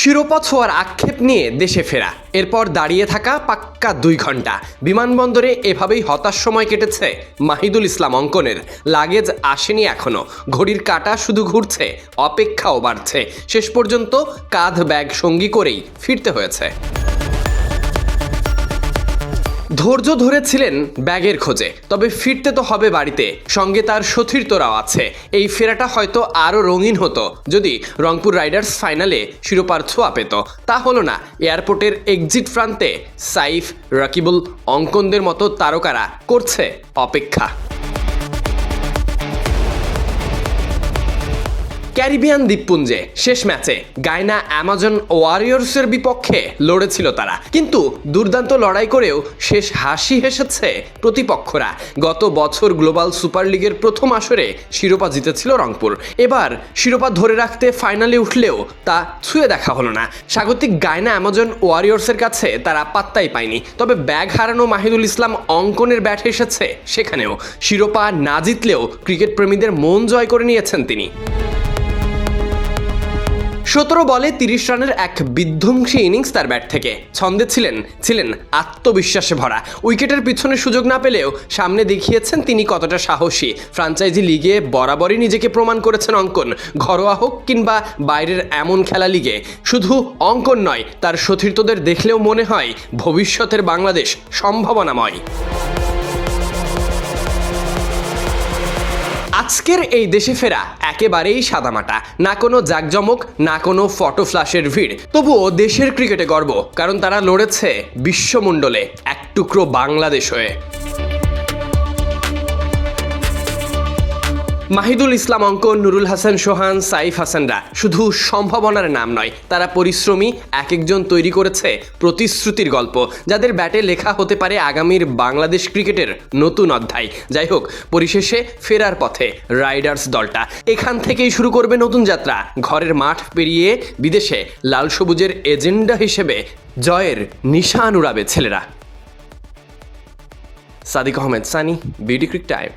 শিরোপা ছোঁয়ার আক্ষেপ নিয়ে দেশে ফেরা। এরপর দাঁড়িয়ে থাকা পাক্কা দুই ঘণ্টা। বিমানবন্দরে এভাবেই হতাশ সময় কেটেছে মাহিদুল ইসলাম অঙ্কনের। লাগেজ আসেনি এখনও। ঘড়ির কাটা শুধু ঘুরছে, অপেক্ষাও বাড়ছে। শেষ পর্যন্ত কাঁধ ব্যাগ সঙ্গী করেই ফিরতে হয়েছে। ধৈর্য ধরেছিলেন ব্যাগের খোঁজে, তবে ফিরতে তো হবে বাড়িতে। সঙ্গে তার সতীর্থরাও আছে। এই ফেরাটা হয়তো আরও রঙিন হতো। যদি রংপুর রাইডার্স ফাইনালে শিরোপার ছোঁয়া পেত তা হলো না, এয়ারপোর্টের এক্সিট প্রান্তে সাইফ, রাকিবুল, অঙ্কনদের মতো তারকারা করছে অপেক্ষা। ক্যারিবিয়ান দ্বীপপুঞ্জে শেষ ম্যাচে গায়না অ্যামাজন ওয়ারিয়র্সের বিপক্ষে লড়েছিল তারা। কিন্তু দুর্দান্ত লড়াই করেও শেষ হাসি হেসেছে প্রতিপক্ষরা। গত বছর গ্লোবাল সুপার লিগের প্রথম আসরে শিরোপা জিতেছিল রংপুর। এবার শিরোপা ধরে রাখতে ফাইনালে উঠলেও তা ছুঁয়ে দেখা হলো না। স্বাগতিক গায়না অ্যামাজন ওয়ারিয়র্সের কাছে তারা পাত্তাই পায়নি। তবে ব্যাগ হারানো মাহিদুল ইসলাম অঙ্কনের ব্যাট এসেছে সেখানেও। শিরোপা না জিতলেও ক্রিকেট প্রেমীদের মন জয় করে নিয়েছেন তিনি। সতেরো বলে তিরিশ রানের এক বিধ্বংসী ইনিংস তার ব্যাট থেকে। ছন্দে ছিলেন ছিলেন আত্মবিশ্বাসে ভরা। উইকেটের পিছনে সুযোগ না পেলেও সামনে দেখিয়েছেন তিনি কতটা সাহসী। ফ্রাঞ্চাইজি লিগে বরাবরই নিজেকে প্রমাণ করেছেন অঙ্কন। ঘরোয়া হোক কিংবা বাইরের এমন খেলা লিগে। শুধু অঙ্কন নয়, তার সতীর্থদের দেখলেও মনে হয় ভবিষ্যতের বাংলাদেশ সম্ভাবনাময়। আজকের এই দেশে ফেরা একেবারেই সাদামাটা। না কোনো জাকজমক, না কোনো ফটো ফ্লাশের ভিড়। তবুও দেশের ক্রিকেটে গর্ব, কারণ তারা লড়েছে বিশ্বমণ্ডলে এক টুকরো বাংলাদেশ হয়ে। মাহিদুল ইসলাম অঙ্কন নুরুল হাসান সোহান, সাইফ হাসানরা শুধু সম্ভাবনার নাম নয়, তারা পরিশ্রমী, এক একজন তৈরি করেছে প্রতিশ্রুতির গল্প, যাদের ব্যাটে লেখা হতে পারে আগামীর বাংলাদেশ ক্রিকেটের নতুন অধ্যায়। যাই হোক, পরিশেষে ফেরার পথে রাইডার্স দলটা। এখান থেকেই শুরু করবে নতুন যাত্রা। ঘরের মাঠ পেরিয়ে বিদেশে লাল সবুজের এজেন্ডা হিসেবে জয়ের নিশান উড়াবে ছেলেরা। Sadiq Ahmed, Sunny, beauty ক্রিক time.